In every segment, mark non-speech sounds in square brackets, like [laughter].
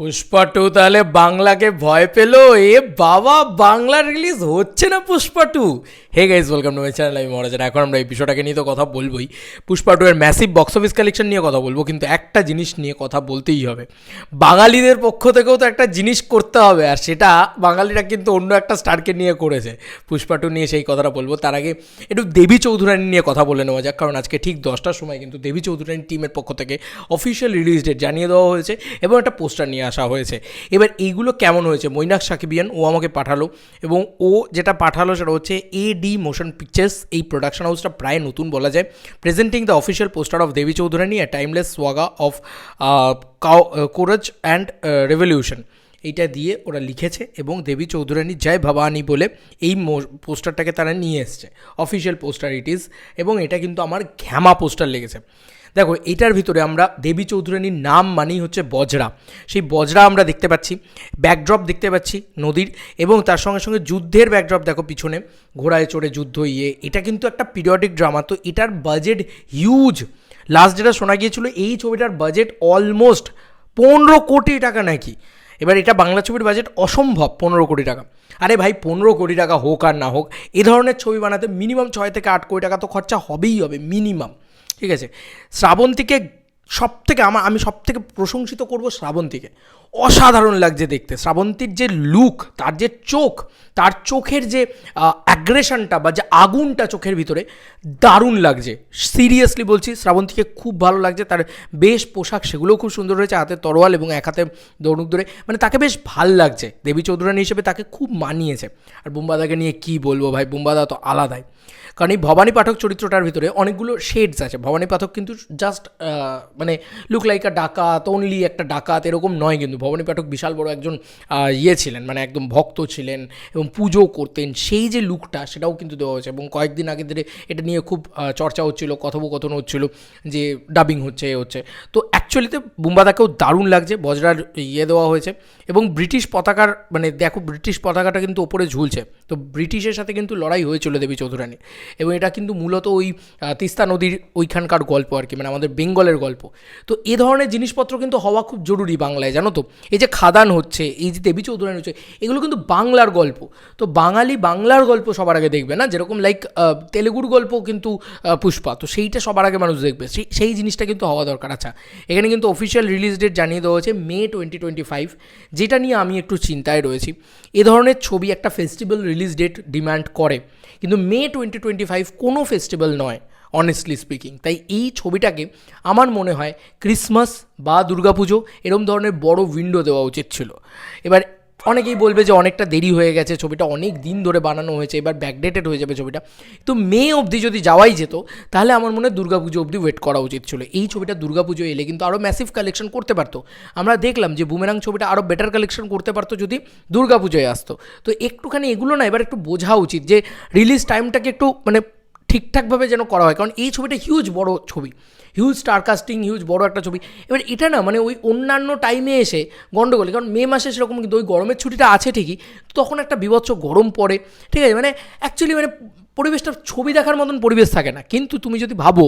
Pushpa two তাহলে বাংলাকে ভয় পেল? এ বাবা, বাংলা রিলিজ হচ্ছে না Pushpa two hey guys welcome to my channel আমি মহারাজান এখন আমরা এই বিষয়টাকে নিয়ে তো কথা বলবোই। পুষ্পা টু এর ম্যাসিভ বক্স অফিস কালেকশন নিয়ে কথা বলব, কিন্তু একটা জিনিস নিয়ে কথা বলতেই হবে। বাঙালিদের পক্ষ থেকেও তো একটা জিনিস করতে হবে, আর সেটা বাঙালিরা কিন্তু অন্য একটা স্টারকে নিয়ে করেছে। পুষ্পা টু নিয়ে সেই কথাটা বলব। তার আগে একটু দেবী চৌধুরানী নিয়ে কথা বলে নেওয়া যাক, কারণ আজকে ঠিক দশটার সময় কিন্তু দেবী চৌধুরানী টিমের পক্ষ থেকে অফিসিয়াল রিলিজ ডেট জানিয়ে দেওয়া হয়েছে, এবং একটা পোস্টার নিয়ে আসা হয়েছে। এবার এইগুলো কেমন হয়েছে? মৈনাক সাকিবিয়ান, ও আমাকে পাঠালো এবং ও যেটা পাঠালো সেটা হচ্ছে এ ডি মোশন পিকচার্স এই প্রোডাকশন হাউসটা প্রায় নতুন বলা যায়। Presenting the official poster of Devi Chaudhurani a timeless saga of courage and revolution এইটা দিয়ে ওরা লিখেছে এবং দেবী চৌধুরানী জয় ভবানী বলে এই পোস্টারটাকে তারা নিয়ে এসছে। অফিসিয়াল পোস্টার ইট ইজ এবং এটা কিন্তু আমার ঘ্যামা পোস্টার লেগেছে। দেখো, এটার ভিতরে আমরা দেবী চৌধুরানীর নাম মানেই হচ্ছে বজরা। সেই বজরা আমরা দেখতে পাচ্ছি ব্যাকড্রপ দেখতে পাচ্ছি নদীর এবং তার সঙ্গে সঙ্গে যুদ্ধের ব্যাকড্রপ দেখো পিছনে, ঘোড়ায় চড়ে যুদ্ধ ইয়ে এটা কিন্তু একটা পিরিয়ডিক ড্রামা তো এটার বাজেট হিউজ লাস্ট যেটা শোনা গিয়েছিল, এই ছবিটার বাজেট অলমোস্ট পনেরো কোটি টাকা নাকি। এবার এটা বাংলা ছবির বাজেট অসম্ভব, পনেরো কোটি টাকা। আরে ভাই, পনেরো কোটি টাকা হোক আর না হোক, এ ধরনের ছবি বানাতে মিনিমাম ছয় থেকে আট কোটি টাকা তো খরচা হবেই হবে মিনিমাম ঠিক আছে? শ্রাবন্তীকে সব থেকে আমার, আমি সব থেকে প্রশংসিত করব শ্রাবন্তীকে। অসাধারণ লাগছে দেখতে। শ্রাবন্তীর যে লুক তার যে চোখ, তার চোখের যে অ্যাগ্রেশনটা বা যে আগুনটা চোখের ভিতরে, দারুণ লাগছে। সিরিয়াসলি বলছি, শ্রাবন্তীকে খুব ভালো লাগছে। তার বেশ পোশাক, সেগুলোও খুব সুন্দর হয়েছে, হাতে তরোয়াল এবং এক হাতে দৌড়ুক ধরে। মানে তাকে বেশ ভালো লাগছে। দেবী চৌধুরানী হিসেবে তাকে খুব মানিয়েছে। আর বুম্বাদাকে নিয়ে কি বলব ভাই? বুম্বাদা তো আলাদাই। কারণ এই ভবানী পাঠক চরিত্রটার ভিতরে অনেকগুলো শেডস আছে। ভবানী পাঠক কিন্তু জাস্ট মানে লুক লাইক আ ডাকাত অনলি একটা ডাকাত, এরকম নয় কিন্তু। ভবানী পাঠক বিশাল বড় একজন ইয়ে ছিলেন মানে একদম ভক্ত ছিলেন এবং পুজো করতেন। সেই যে লুকটা সেটাও কিন্তু দেওয়া হয়েছে এবং কয়েকদিন আগে ধরে এটা নিয়ে খুব চর্চা হচ্ছিল কথোপকথন হচ্ছিল যে ডাবিং হচ্ছে, এ হচ্ছে। তো অ্যাকচুয়ালিতে বুম্বাদাকেও দারুণ লাগছে, বজরার ইয়ে দেওয়া হয়েছে এবং ব্রিটিশ পতাকার মানে দেখো ব্রিটিশ পতাকাটা কিন্তু ওপরে ঝুলছে। তো ব্রিটিশের সাথে কিন্তু লড়াই হয়েছিল দেবী চৌধুরানী এবং এটা কিন্তু মূলত ওই তিস্তা নদীর ওইখানকার গল্প আর কি মানে আমাদের বেঙ্গলের গল্প। তো এ ধরনের জিনিসপত্র কিন্তু হওয়া খুব জরুরি বাংলায়, জানো তো? এই যে খাদান হচ্ছে, এই যে দেবী চৌধুরানী হচ্ছে, এগুলো কিন্তু বাংলার গল্প। তো বাঙালি বাংলার গল্প সবার আগে দেখবে না? যেরকম লাইক তেলেগুর গল্প কিন্তু পুষ্পা। তো সেইটা সবার আগে মানুষ দেখবে। সেই সেই জিনিসটা কিন্তু হওয়া দরকার। আচ্ছা এখানে কিন্তু অফিসিয়াল রিলিজ ডেট জানিয়ে দেওয়া হয়েছে মে টোয়েন্টি টোয়েন্টি ফাইভ যেটা নিয়ে আমি একটু চিন্তায় রয়েছি। এ ধরনের ছবি একটা ফেস্টিভ্যাল রিলিজ ডেট ডিম্যান্ড করে, কিন্তু মে টোয়েন্টি টোয়েন্টি ফাইভ কোনো ফেস্টিভ্যাল নয় অনেস্টলি স্পিকিং তাই এই ছবিটাকে আমার মনে হয় ক্রিসমাস বা দুর্গাপুজো এরম ধরনের বড় উইন্ডো দেওয়া উচিত ছিল। এবার অনেকেই বলবে যে অনেকটা দেরি হয়ে গেছে, ছবিটা অনেক দিন ধরে বানানো হয়েছে, এবার ব্যাকডেটেড হয়ে যাবে ছবিটা। তো মে অবধি যদি যাওয়াই যেত, তাহলে আমার মনে হয় দুর্গাপুজো অবধি ওয়েট করা উচিত ছিল। এই ছবিটা দুর্গাপুজো এলে কিন্তু আরও ম্যাসিভ কালেকশন করতে পারতো। আমরা দেখলাম যে বুমেরাং ছবিটা আরও বেটার কালেকশন করতে পারতো যদি দুর্গাপুজোয় আসতো। তো একটুখানি এগুলো না এবার একটু বোঝা উচিত যে রিলিজ টাইমটাকে একটু মানে ঠিকঠাকভাবে যেন করা হয়, কারণ এই ছবিটা হিউজ বড় ছবি। হিউজ স্টার কাস্টিং হিউজ বড় একটা ছবি। এবার এটা না মানে ওই অন্যান্য টাইমে এসে গণ্ডগোল কারণ মে মাসে সেরকম কিন্তু ওই গরমের ছুটিটা আছে ঠিকই, তখন একটা বিভৎস গরম পড়ে, ঠিক আছে? মানে অ্যাকচুয়ালি মানে পরিবেশটা ছবি দেখার মতন পরিবেশ থাকে না। কিন্তু তুমি যদি ভাবো,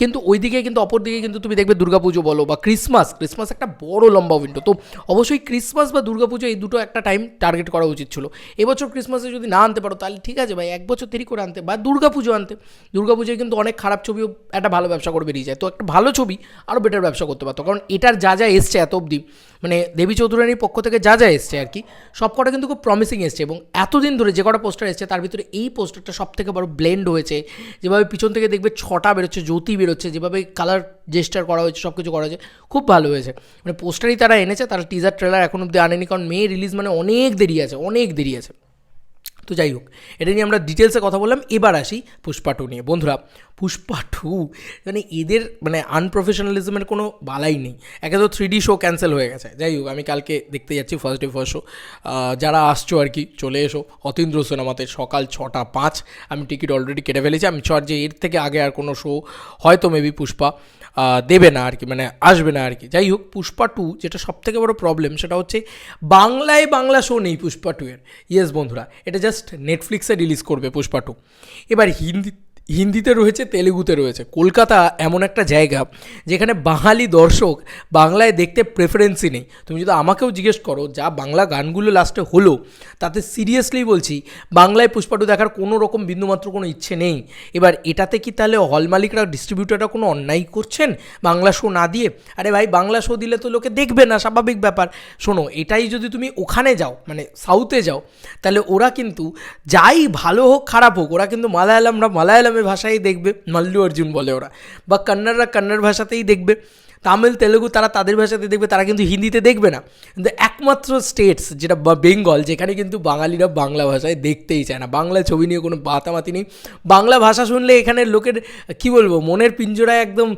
কিন্তু ওই দিকে কিন্তু অপর দিকে কিন্তু তুমি দেখবে দুর্গাপুজো বলো বা ক্রিসমাস ক্রিসমাস একটা বড় লম্বা উইন্ডো তো অবশ্যই ক্রিসমাস বা দুর্গাপুজো এই দুটো একটা টাইম টার্গেট করা উচিত ছিল। এবছর ক্রিসমাসে যদি না আনতে পারো, তাহলে ঠিক আছে ভাই, এক বছর দেরি করে আনতে, বা দুর্গাপুজো আনতে। দুর্গাপুজোয় কিন্তু অনেক খারাপ ছবিও একটা ভালো ব্যবসা করে বেরিয়ে যায়। তো একটা ভালো ছবি আরও বেটার ব্যবসা করতে পারতো। কারণ এটার যা যা এসছে এত অবধি মানে দেবী চৌধুরানীর পক্ষ থেকে যা যা এসছে আর কি সব কটা কিন্তু খুব প্রমিসিং এসছে এবং এতদিন ধরে যে কটা পোস্টার এসছে, তার ভিতরে এই পোস্টারটা সব থেকে বড় ব্লেন্ড হয়েছে। যেভাবে পিছন থেকে দেখবে ছটা বেরোচ্ছে, জ্যোতি বেরোচ্ছে, যেভাবে কালার জেস্টার করা হয়েছে সব কিছু করা হয়েছে, খুব ভালো হয়েছে। মানে পোস্টারই তারা এনেছে, তারা টিজার ট্রেলার এখন অব্দি আনেনি, কারণ মেয়ে রিলিজ মানে অনেক দেরি আছে, অনেক দেরি আছে। তো যাই হোক, এটা নিয়ে আমরা ডিটেলসে কথা বললাম, এবার আসি পুষ্পাটু নিয়ে। বন্ধুরা পুষ্পা টু মানে এদের মানে আনপ্রফেশনালিজমের কোনো বালাই নেই। একে তো থ্রি ডি শো ক্যান্সেল হয়ে গেছে। যাই হোক, আমি কালকে দেখতে যাচ্ছি ফার্স্ট ডে ফার্স্ট শো যারা আসছো আর কি, চলে এসো। অতীন্দ্র সিনেমাতে সকাল ছটা পাঁচ, আমি টিকিট অলরেডি কেটে ফেলেছি। আমি চর যে এর থেকে আগে আর কোনো শো হয়তো মেবি পুষ্পা দেবে না আর কি মানে আসবে না আর কি। যাই হোক, পুষ্পা টু, যেটা সব থেকে বড় প্রবলেম সেটা হচ্ছে বাংলায় বাংলা শো নেই পুষ্পা টু এর। ইয়েস বন্ধুরা, এটা জাস্ট নেটফ্লিক্সে রিলিজ করবে পুষ্পা টু। এবার হিন্দি হিন্দিতে রয়েছে, তেলেগুতে রয়েছে। কলকাতা এমন একটা জায়গা যেখানে বাঙালি দর্শক বাংলায় দেখতে প্রেফারেন্সই নেই। তুমি যদি আমাকেও জিজ্ঞেস করো, যা বাংলা গানগুলো লাস্টে হলো, তাতে সিরিয়াসলি বলছি, বাংলায় পুষ্পাটু দেখার কোনো রকম বিন্দুমাত্র কোনো ইচ্ছে নেই। এবার এটাতে কি তাহলে হল মালিকরা ডিস্ট্রিবিউটাররা কোনো অন্যায় করছেন? বাংলা শো না দিয়ে? আরে ভাই, বাংলা শো দিলে তো লোকে দেখবে না, স্বাভাবিক ব্যাপার। শোনো, এটাই যদি তুমি ওখানে যাও মানে সাউথে যাও, তাহলে ওরা কিন্তু যাই ভালো হোক, খারাপ হোক, ওরা কিন্তু মালায়ালামরা মালায়ালামের ভাষায় দেখবে, মাল্লু অর্জুন বলে ওরা। বা কন্নড়রা কন্নড় ভাষাতেই দেখবে, তামিল, তেলেগু তারা তাদের ভাষাতে দেখবে, তারা কিন্তু হিন্দিতে দেখবে না। কিন্তু একমাত্র স্টেটস যেটা বেঙ্গল, যেখানে কিন্তু বাঙালিরা বাংলা ভাষায় দেখতেই চায় না। বাংলা ছবি নিয়ে কোনো বাতামাতি নেই। বাংলা ভাষা শুনলে এখানের লোকের, কি বলব, মনের পিঞ্জরায় একদম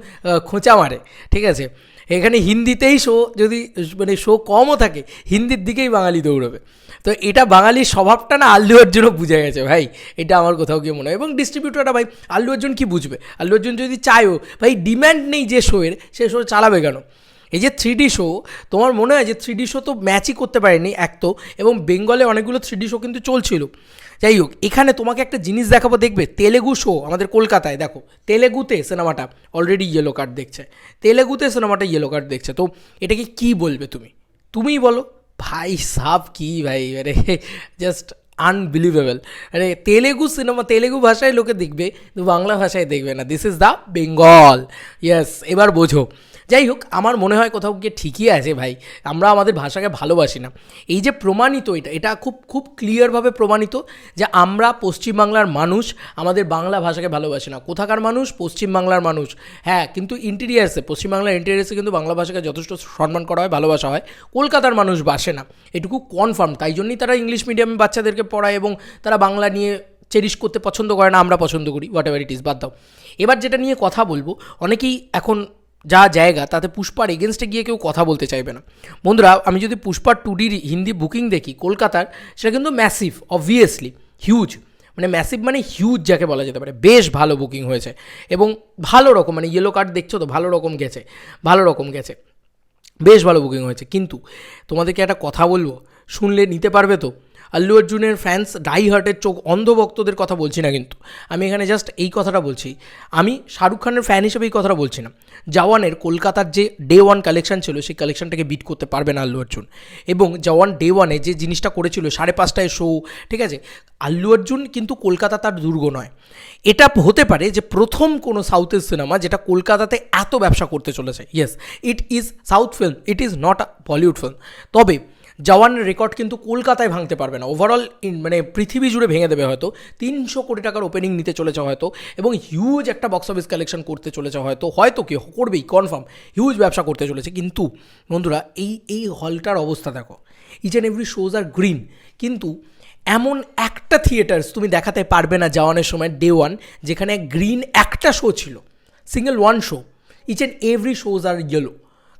খোঁচা মারে, ঠিক আছে? এখানে হিন্দিতেই শো যদি মানে শো কমও থাকে, হিন্দির দিকেই বাঙালি দৌড়বে। তো এটা বাঙালির স্বভাবটা না আল্লু অর্জুনও বুঝে গেছে, ভাই। এটা আমার কোথাও গিয়ে মনে হয়। এবং ডিস্ট্রিবিউটরটা ভাই, আল্লু অর্জুন কি বুঝবে? আল্লু অর্জুন যদি চায়ও, ভাই ডিম্যান্ড নেই যে শোয়ের সে শো চালাবে কেন? এই যে থ্রি শো তোমার মনে হয় যে থ্রি ডি শো তো ম্যাচই করতে পারেনি এক তো, এবং বেঙ্গলে অনেকগুলো থ্রি শো কিন্তু চলছিল। যাই হোক, এখানে তোমাকে একটা জিনিস দেখাবো, দেখবে? তেলেগু শো আমাদের কলকাতায়, দেখো। তেলেগুতে সিনেমাটা অলরেডি ইয়েলো কার্ড দেখছে। তেলেগুতে সিনেমাটা ইয়েলো কার্ড দেখছে। তো এটাকে কি বলবে তুমি? তুমিই বলো। ভাই সাব কি ভাই আরে জাস্ট আনবিলিভেবল আরে তেলেগু সিনেমা তেলেগু ভাষায় লোকে দেখবে কিন্তু বাংলা ভাষায় দেখবে না this is the Bengal yes এবার বোঝো যাই হোক, আমার মনে হয় কোথাও গিয়ে ঠিকই আছে ভাই। আমরা আমাদের ভাষাকে ভালোবাসি না। এই যে প্রমাণিত এটা এটা খুব খুব ক্লিয়ারভাবে প্রমাণিত যে আমরা পশ্চিমবাংলার মানুষ, আমাদের বাংলা ভাষাকে ভালোবাসি না। কোথাকার মানুষ? পশ্চিমবাংলার মানুষ। হ্যাঁ কিন্তু ইন্টেরিয়ার্সে পশ্চিমবাংলার ইন্টেরিয়ার্সে কিন্তু বাংলা ভাষাকে যথেষ্ট সম্মান করা হয়, ভালোবাসা হয়। কলকাতার মানুষ বাসে না। এটুকু কনফার্ম তাই জন্যই তারা ইংলিশ মিডিয়ামে বাচ্চাদেরকে পড়ায় এবং তারা বাংলা নিয়ে চেরিশ করতে পছন্দ করে না, আমরা পছন্দ করি হোয়াট এভার ইট ইস বাদ দাও। এবার যেটা নিয়ে কথা বলব, অনেকেই এখন যা জায়গা তাতে পুষ্পার এগেনস্টে গিয়ে কেউ কথা বলতে চাইবে না। বন্ধুরা, আমি যদি পুষ্পার টুডির হিন্দি বুকিং দেখি, কলকাতার, সেটা কিন্তু ম্যাসিভ অবভিয়াসলি হিউজ মানে ম্যাসিভ মানে হিউজ যাকে বলা যেতে পারে। বেশ ভালো বুকিং হয়েছে এবং ভালো রকম মানে ইয়েলো কার্ড দেখছ তো, ভালো রকম গেছে, ভালো রকম গেছে, বেশ ভালো বুকিং হয়েছে। কিন্তু তোমাদেরকে একটা কথা বলব, শুনলে নিতে পারবে তো? আল্লু অর্জুনের ফ্যান্স ডাই হার্টের চোখ অন্ধ ভক্তদের কথা বলছি না কিন্তু। আমি এখানে জাস্ট এই কথাটা বলছি। আমি শাহরুখ খানের ফ্যান হিসেবে এই কথাটা বলছি না। জওয়ানের কলকাতার যে ডে ওয়ান কালেকশন ছিল, সেই কালেকশনটাকে বিট করতে পারবে না আল্লু অর্জুন। এবং জওয়ান ডে ওয়ানে যে জিনিসটা করেছিল, সাড়ে পাঁচটায় শো ঠিক আছে? আল্লু অর্জুন কিন্তু কলকাতা তার দুর্গ নয়। এটা হতে পারে যে প্রথম কোনো সাউথের সিনেমা যেটা কলকাতাতে এত ব্যবসা করতে চলেছে। Yes it is south film it is not a Bollywood film তবে জওয়ানের রেকর্ড কিন্তু কলকাতায় ভাঙতে পারবে না। ওভারঅল মানে পৃথিবী জুড়ে ভেঙে দেবে হয়তো। তিনশো কোটি টাকার ওপেনিং নিতে চলেছে হয়তো এবং হিউজ একটা বক্স অফিস কালেকশন করতে চলেছে হয়তো। হয়তো কি, করবেই কনফার্ম হিউজ ব্যবসা করতে চলেছে। কিন্তু বন্ধুরা, এই এই হলটার অবস্থা দেখো। Each and every shows are green কিন্তু এমন একটা থিয়েটার্স তুমি দেখাতে পারবে না জওয়ানের সময় ডে ওয়ান যেখানে গ্রিন একটা শো ছিল। Single one show each and every shows are yellow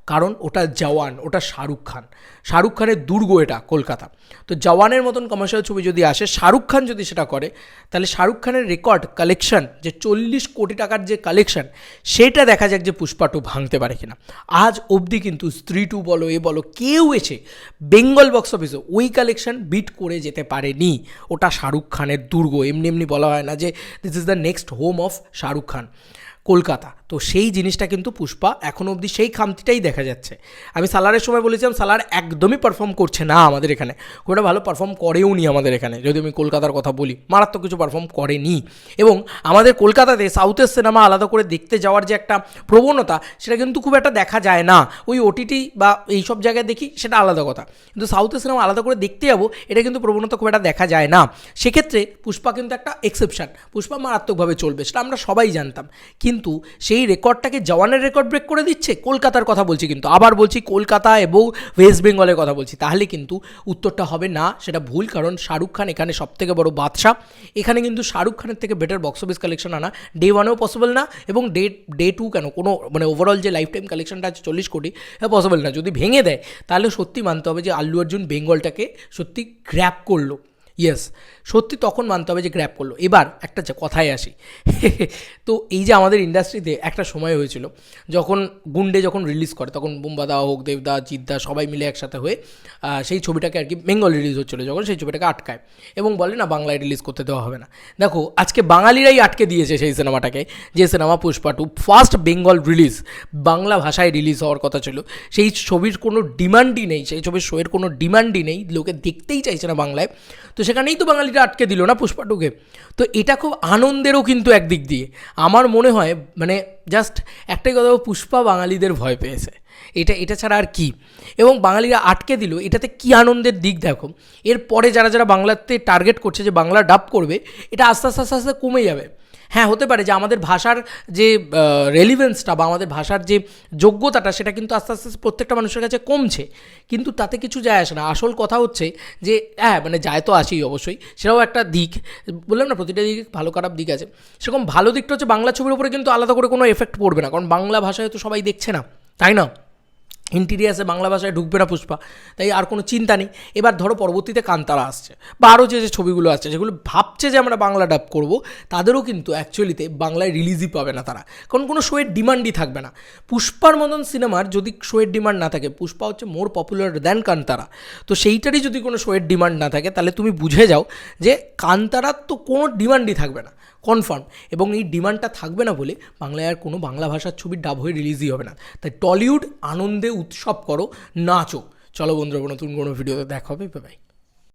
কারণ ওটা জওয়ান, ওটা শাহরুখ খান। শাহরুখ খানের দুর্গ এটা কলকাতা। তো জওয়ানের মতন কমার্শিয়াল ছবি যদি আসে, শাহরুখ খান যদি সেটা করে, তাহলে শাহরুখ খানের রেকর্ড কালেকশন যে চল্লিশ কোটি টাকার যে কালেকশন সেটা দেখা যাক যে পুষ্পা টু ভাঙতে পারে কিনা। আজ অবধি কিন্তু স্ত্রী টু বলো, এ বলো, কেউ এসে বেঙ্গল বক্স অফিসে ওই কালেকশন বিট করে যেতে পারেনি। ওটা শাহরুখ খানের দুর্গ। এমনি এমনি বলা হয় না যে this is the next home of Shahrukh Khan. Kolkata. তো সেই জিনিসটা কিন্তু পুষ্পা এখনও অবধি সেই খামতিটাই দেখা যাচ্ছে। আমি সালারের সময় বলেছিলাম, সালার একদমই পারফর্ম করছে না আমাদের এখানে। খুব একটা ভালো পারফর্ম করেও নি আমাদের এখানে। যদি আমি কলকাতার কথা বলি, মারাত্মক কিছু পারফর্ম করেনি। এবং আমাদের কলকাতাতে সাউথের সিনেমা আলাদা করে দেখতে যাওয়ার যে একটা প্রবণতা, সেটা কিন্তু খুব একটা দেখা যায় না। ওই ওটিটি বা এইসব জায়গায় দেখি, সেটা আলাদা কথা। কিন্তু সাউথের সিনেমা আলাদা করে দেখতে যাব, এটা কিন্তু প্রবণতা খুব একটা দেখা যায় না। সেক্ষেত্রে পুষ্পা কিন্তু একটা এক্সেপশন পুষ্পা মারাত্মকভাবে চলবে, সেটা আমরা সবাই জানতাম। কিন্তু সেই রেকর্ডটাকে জওয়ানের রেকর্ড ব্রেক করে দিচ্ছে? কলকাতার কথা বলছি কিন্তু। আবার বলছি কলকাতা এবং ওয়েস্ট বেঙ্গলের কথা বলছি। তাহলে কিন্তু উত্তরটা হবে না, সেটা ভুল কারণ শাহরুখ খান এখানে সবথেকে বড় বাদশাহ। এখানে কিন্তু শাহরুখ খানের থেকে বেটার বক্স অফিস কালেকশন আনা ডে ওয়ানেও পসিবল না এবং ডে ডে টু কেন? কোনো মানে ওভারঅল যে লাইফ টাইম কালেকশনটা আছে চল্লিশ কোটি পসিবল না। যদি ভেঙে দেয়, তাহলে সত্যি মানতে হবে যে আল্লু অর্জুন বেঙ্গলটাকে সত্যি গ্র্যাপ করল। ইয়েস সত্যি তখন মানতে হবে যে গ্র্যাপ করল। এবার একটা কথায় আসি। [laughs] তো এই যে আমাদের ইন্ডাস্ট্রিতে একটা সময় হয়েছিল, যখন গুন্ডে যখন রিলিজ করে, তখন বুম্বাদা হোক দেবদা জিদ্দা সবাই মিলে একসাথে হয়ে সেই ছবিটাকে আর কি বেঙ্গল রিলিজ হচ্ছিল, যখন সেই ছবিটাকে আটকায় এবং বলে, না, বাংলায় রিলিজ করতে দেওয়া হবে না। দেখো, আজকে বাঙালিরাই আটকে দিয়েছে সেই সিনেমাটাকে, যে cinema Pushpa two first Bengal release Bangla ভাষায় রিলিজ হওয়ার কথা ছিল। সেই ছবির কোনো ডিমান্ডই নেই, সেই ছবির শোয়ের কোনো ডিমান্ডই নেই, লোকে দেখতেই চাইছে না বাংলায়। তো সেখানেই তো বাঙালিরা আটকে দিল না পুষ্পা টুকে তো এটা খুব আনন্দেরও কিন্তু একদিক দিয়ে। আমার মনে হয় মানে জাস্ট একটাই কথা, পুষ্পা বাঙালিদের ভয় পেয়েছে। এটা এটা ছাড়া আর কি? এবং বাঙালিরা আটকে দিল, এটাতে কি আনন্দের দিক দেখো? এরপরে যারা যারা বাংলাতে টার্গেট করছে যে বাংলা ডাব করবে, এটা আস্তে আস্তে আস্তে আস্তে কমে যাবে। হ্যাঁ হতে পারে যে আমাদের ভাষার যে রেলিভেন্সটা বা আমাদের ভাষার যে যোগ্যতাটা, সেটা কিন্তু আস্তে আস্তে প্রত্যেকটা মানুষের কাছে কমছে। কিন্তু তাতে কিছু যায় আসে না। আসল কথা হচ্ছে যে হ্যাঁ মানে যায় তো আসেই অবশ্যই। সেটাও একটা দিক। বললাম না, প্রতিটা দিক ভালো খারাপ দিক আছে। সেরকম ভালো দিকটা হচ্ছে বাংলা ছবির উপরে কিন্তু আলাদা করে কোনো এফেক্ট পড়বে না। কারণ বাংলা ভাষায় তো সবাই দেখছে না। তাই না? ইন্টিরিয়াসে বাংলা ভাষায় ঢুকবে না পুষ্পা, তাই আর কোনো চিন্তা নেই। এবার ধরো পরবর্তীতে কান্তারা আসছে, বা আরও যে যে ছবিগুলো আসছে যেগুলো ভাবছে যে আমরা বাংলা ডাব করব, তাদেরও কিন্তু অ্যাকচুয়ালিতে বাংলায় রিলিজই পাবে না তারা। কারণ কোনো শোয়ের ডিমান্ডই থাকবে না। পুষ্পার মতন সিনেমার যদি শোয়ের ডিমান্ড না থাকে, পুষ্পা হচ্ছে মোর পপুলার দ্যান কান্তারা। তো সেইটারই যদি কোনো শোয়ের ডিমান্ড না থাকে, তাহলে তুমি বুঝে যাও যে কান্তারার তো কোনো ডিমান্ডই থাকবে না। কনফার্ম এবং এই ডিমান্ডটা থাকবে না বলে বাংলায় আর কোনো বাংলা ভাষার ছবি ডাব হয়ে রিলিজই হবে না। তাই টলিউড আনন্দে উৎসব করো, নাচো। চলো বন্ধুরা, নতুন কোনো ভিডিওতে দেখা হবে বাই